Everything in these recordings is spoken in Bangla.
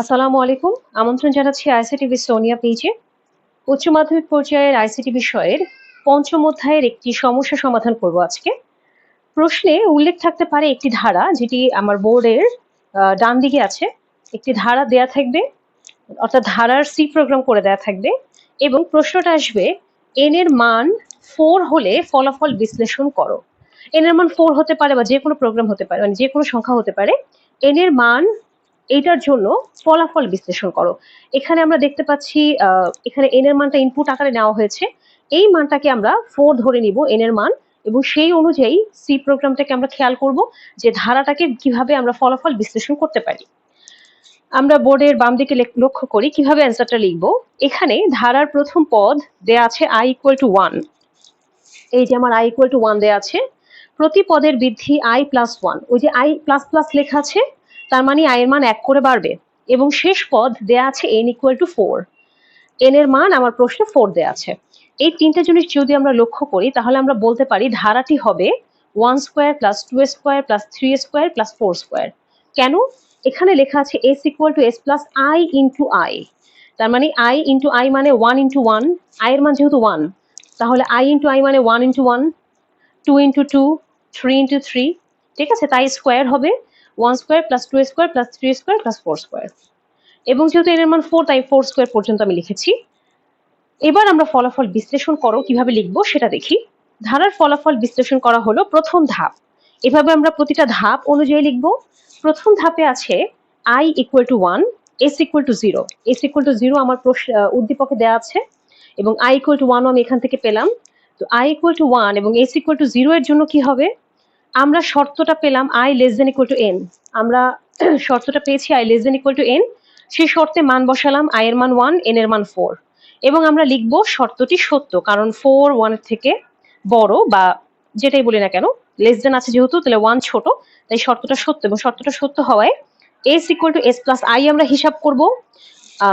আসসালামু আলাইকুম। আমন্ত্রণ জানাচ্ছি আইসিটিভি সোনিয়া পেজে। উচ্চ মাধ্যমিক পর্যায়ের আইসিটি বিষয়ের পঞ্চম অধ্যায়ের একটি সমস্যা সমাধান করব আজকে। প্রশ্নে উল্লেখ থাকতে পারে একটি ধারা যেটি আমার বোর্ডের ডান দিকে আছে। একটি ধারা দেয়া থাকবে, অর্থাৎ ধারার সি প্রোগ্রাম করে দেয়া থাকবে এবং প্রশ্নটা আসবে এন এর মান ফোর হলে ফলাফল বিশ্লেষণ করো। এন এর মান ফোর হতে পারে বা যে কোনো প্রোগ্রাম হতে পারে মানে যে কোনো সংখ্যা হতে পারে। এন এর মান এইটার জন্য ফলাফল বিশ্লেষণ করো। এখানে আমরা দেখতে পাচ্ছি এখানে এন এর মানটা ইনপুট আকারে নেওয়া হয়েছে। এই মানটাকে আমরা ফোর ধরে নিব এন এর মান এবং সেই অনুযায়ী সি প্রোগ্রামটাকে আমরা খেয়াল করব যে ধারাটাকে কীভাবে আমরা ফলাফল বিশ্লেষণ করতে পারি। আমরা বোর্ডের বাম দিকে লক্ষ্য করি, কীভাবে অ্যান্সারটা লিখব? এখানে ধারার প্রথম পদ দেয়া আছে আই ইকুয়াল টু ওয়ান এই যে আমার আই ইকুয়াল টু ওয়ান দেয়া আছে, প্রতি পদের বৃদ্ধি আই প্লাস ওয়ান ওই যে আই প্লাস প্লাস লেখা আছে তার মানে আই এর মান এক করে বাড়বে। এবং শেষ পদ দেয়া আছে N equal to four N এর মান আমার প্রশ্নে ফোর দেয়া আছে। এই তিনটা জিনিস যদি আমরা লক্ষ্য করি, তাহলে আমরা বলতে পারি ধারাটি হবে one square plus two square plus three square plus four square কেন? এখানে লেখা আছে S equal to S plus I into I তার মানে আই ইন্টু আই মানে ওয়ান ইন্টু ওয়ান আই এর মান যেহেতু ওয়ান তাহলে আই ইন্টু আই মানে one into one two into two three into three ঠিক আছে? তাই স্কোয়ার হবে one square plus two square plus three square plus four square এবং যেহেতু এর মান ফোর তাই ফোর স্কোয়ার পর্যন্ত আমি লিখেছি। এবার আমরা ফলাফল বিশ্লেষণ করো, কীভাবে লিখব সেটা দেখি। ধারার ফলাফল বিশ্লেষণ করা হলো প্রথম ধাপ। এভাবে আমরা প্রতিটা ধাপ অনুযায়ী লিখব। প্রথম ধাপে আছে I equal to one S equal to zero S equal to zero আমার উদ্দীপকে দেওয়া আছে। এবং আই ইকুয়াল টু ওয়ানও আমি এখান থেকে পেলাম। তো আই ইকুয়াল টু ওয়ান এবং এস ইকুয়াল টু জিরো এর জন্য কি হবে? আমরা শর্তটা পেলাম I less than equal to N আমরা শর্তটা পেয়েছি I less than equal to N সেই শর্তে মান বসালাম আই এর মান ওয়ান এন এর মান ফোর এবং আমরা লিখব শর্তটি সত্য, কারণ ফোর ওয়ানের থেকে বড় বা যেটাই বলি না কেন লেস দেন আছে যেহেতু, তাহলে ওয়ান ছোট। তাই শর্তটা সত্য এবং শর্তটা সত্য হওয়ায় S equal to S plus I আমরা হিসাব করব।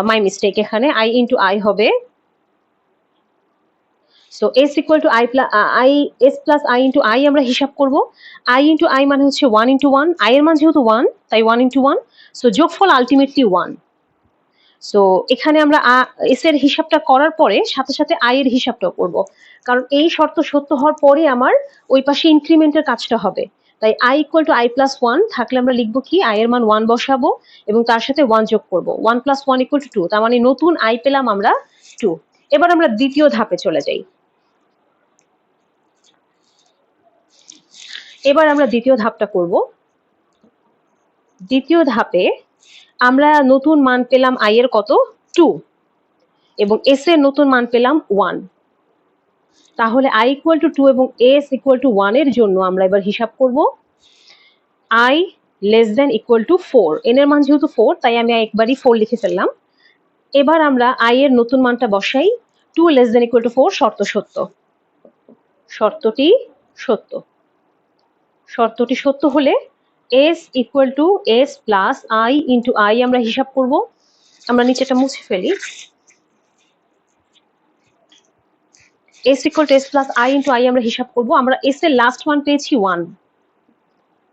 মাই মিস্টেক এখানে আই ইন্টু আই হবে so S equal to I plus I S plus I into I আমরা হিসাব করব। আই ইন্টু আই মানে হচ্ছে ওয়ান ইন্টু ওয়ান আই এর মান যেহেতু ওয়ান তাই ওয়ান ইন্টু ওয়ান সো যোগফল আলটিমেটলি ওয়ান সো এখানে আমরা এস এর হিসাবটা করার পরে সাথে সাথে আই এর হিসাবটাও করব। কারণ এই শর্ত সত্য হওয়ার পরে আমার ওই পাশে ইনক্রিমেন্টের কাজটা হবে। তাই I equal to I plus one থাকলে আমরা লিখব কি আই এর মান ওয়ান বসাবো এবং তার সাথে ওয়ান যোগ করব। One plus one equal to two two মানে নতুন আই পেলাম আমরা টু এবার আমরা দ্বিতীয় ধাপে চলে যাই। এবার আমরা দ্বিতীয় ধাপটা করব। দ্বিতীয় ধাপে আমরা নতুন মান পেলাম আই এর কত? টু এবং এস এর নতুন মান পেলাম ওয়ান তাহলে আই ইকুয়াল টু টু এবং এস ইকুয়াল টু ওয়ানের জন্য আমরা এবার হিসাব করব। I less than equal to four N এর মান যেহেতু ফোর তাই আমি একবারই ফোর লিখে ফেললাম। এবার আমরা আই এর নতুন মানটা বসাই। Two less than equal to four শর্ত সত্য। শর্তটি সত্য। শর্তটি সত্য হলে S equal to S plus I into I আমরা হিসাব করব। আমরা নিচেটা মুছে ফেলি। S equal to S plus I into I আমরা হিসাব করব। আমরা এস এর লাস্ট মান পেয়েছি ওয়ান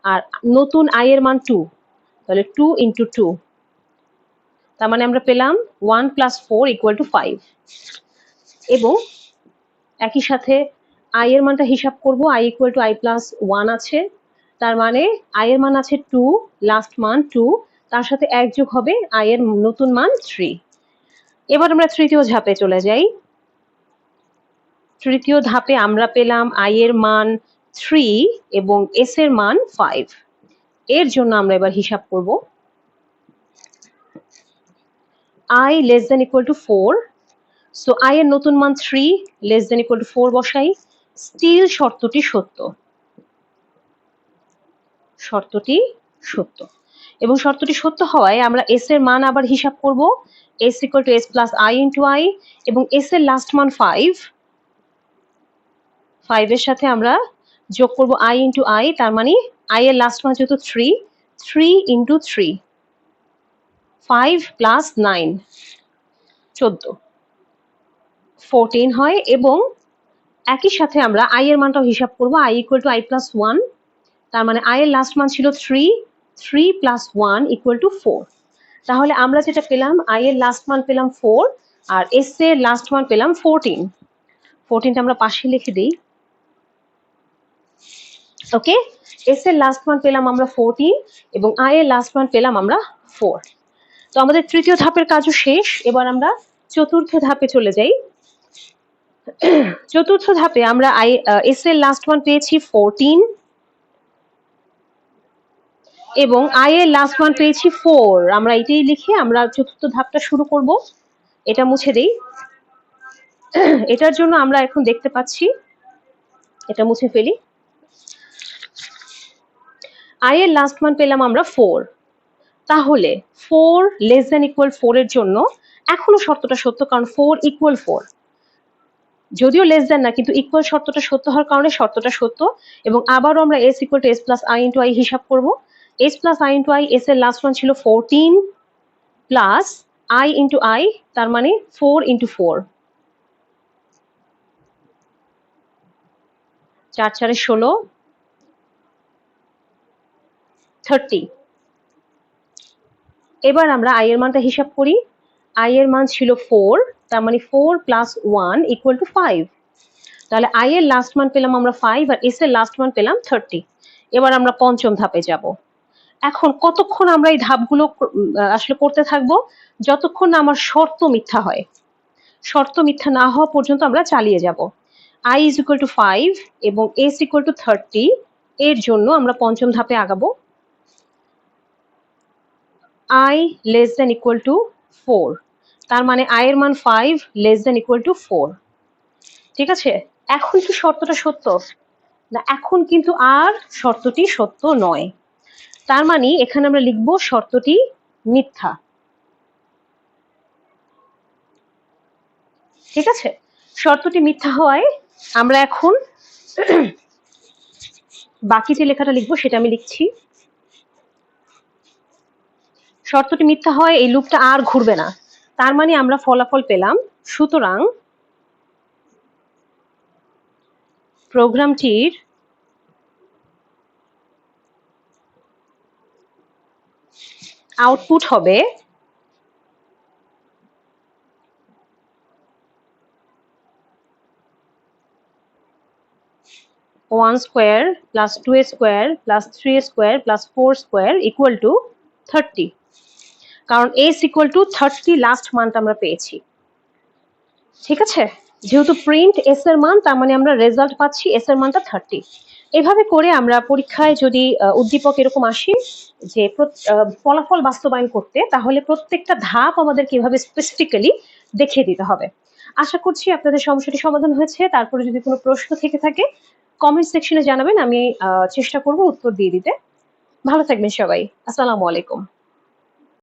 আর নতুন আই এর মান টু তাহলে টু ইন্টু টু তার মানে আমরা পেলাম one plus four equal to five এবং একই সাথে আই এর মানটা হিসাব করব I equal to I plus one আছে। তার মানে আই এর মান আছে টু লাস্ট মান টু তার সাথে এক যোগ হবে আই এর নতুন মান থ্রি এবার আমরা তৃতীয় ধাপে চলে যাই। তৃতীয় ধাপে আমরা পেলাম আই এর মান থ্রি এবং এস এর মান ফাইভ এর জন্য আমরা এবার হিসাব করব। I less than equal to four so I এর নতুন মান three less than equal to four বসাই। স্টিল শর্তটি সত্য। শর্তটি সত্য। এবং শর্তটি সত্য হওয়ায় আমরা এস এর মান আবার হিসাব করব। S equal to S plus I into I এবং এস এর লাস্ট মান ফাইভ ফাইভের সাথে আমরা যোগ করব আই ইন্টু আই তার মানে আই এর লাস্ট মান যেহেতু three three into three five plus nine চোদ্দ। ফোরটিন হয় এবং একই সাথে আমরা আই এর মানটাও হিসাব করব। I equal to I plus one তার মানে আই এর লাস্ট মান ছিল three three plus one equal to four তাহলে আমরা যেটা পেলাম আই এর লাস্ট মান পেলাম ফোর আর এস এর লাস্ট মান পেলাম ফোরটিন ফোরটিনটা আমরা পাশে লিখে দিই। ওকে এস এর লাস্ট মান পেলাম আমরা ফোরটিন এবং আই এর লাস্ট মান পেলাম আমরা ফোর তো আমাদের তৃতীয় ধাপের কাজও শেষ। এবার আমরা চতুর্থ ধাপে চলে যাই। চতুর্থ ধাপে আমরা আই এস এর লাস্ট মান পেয়েছি ফোরটিন এবং আই এর লাস্ট ওয়ান পেয়েছি ফোর আমরা এটাই লিখে আমরা চতুর্থ ধাপটা শুরু করব। এটা মুছে দেই। এটার জন্য আমরা এখন দেখতে পাচ্ছি। এটা মুছে ফেলি। আই এর লাস্ট ওয়ান পেলাম আমরা ফোর তাহলে four less than equal four এর জন্য এখনও শর্তটা সত্য, কারণ ফোর ইকুয়াল ফোর যদিও লেস দেন না, কিন্তু ইকুয়াল শর্তটা সত্য হওয়ার কারণে শর্তটা সত্য। এবং আবারও আমরা S equal to S plus I into I হিসাব করব। S plus I into I S এর লাস্ট ওয়ান ছিল fourteen plus I into I তার মানে ফোর ইন্টু ফোর চার চারে ষোলো। থার্টি এবার আমরা আই এর মানটা হিসাব করি। আই এর মান ছিল ফোর তার মানে four plus one equal to five তাহলে আই এর লাস্ট মান পেলাম আমরা ফাইভ আর এস এর লাস্ট মান পেলাম থার্টি এবার আমরা পঞ্চম ধাপে যাব। এখন কতক্ষণ আমরা এই ধাপগুলো আসলে করতে থাকব? যতক্ষণ না আমার শর্ত মিথ্যা হয়। শর্ত মিথ্যা না হওয়া পর্যন্ত আমরা চালিয়ে যাব। I is equal to five এবং এস ইকুয়াল টু থার্টি এর জন্য আমরা পঞ্চম ধাপে আগাবো। I less than equal to four তার মানে আই এর মান five less than equal to four ঠিক আছে? এখন কি শর্তটা সত্য? না, এখন কিন্তু আর শর্তটি সত্য নয়। তার মানে এখানে আমরা লিখব শর্তটি মিথ্যা। ঠিক আছে? শর্তটি মিথ্যা হওয়ায় আমরা এখন বাকি যে লেখাটা লিখব সেটা আমি লিখছি। শর্তটি মিথ্যা হয় এই লুপটা আর ঘুরবে না। তার মানে আমরা ফলাফল পেলাম। সুতরাং প্রোগ্রামটির আউটপুট হবে one square plus two square plus three square plus four square equal to thirty. কারণ S equal to thirty last month আমরা পেয়েছি। ঠিক আছে? যেহেতু প্রিন্ট এস এর মান, তার মানে আমরা রেজাল্ট পাচ্ছি এস এর মানটা থার্টি এভাবে করে আমরা পরীক্ষায় যদি উদ্দীপক এরকম আসি যে ফলাফল বাস্তবায়ন করতে, তাহলে প্রত্যেকটা ধাপ আমাদের কীভাবে স্পেসিফিক্যালি দেখিয়ে দিতে হবে। আশা করছি আপনাদের সমস্যাটি সমাধান হয়েছে। তারপরে যদি কোনো প্রশ্ন থেকে থাকে কমেন্ট সেকশনে জানাবেন। আমি চেষ্টা করব উত্তর দিয়ে দিতে। ভালো থাকবেন সবাই। আসসালামু আলাইকুম।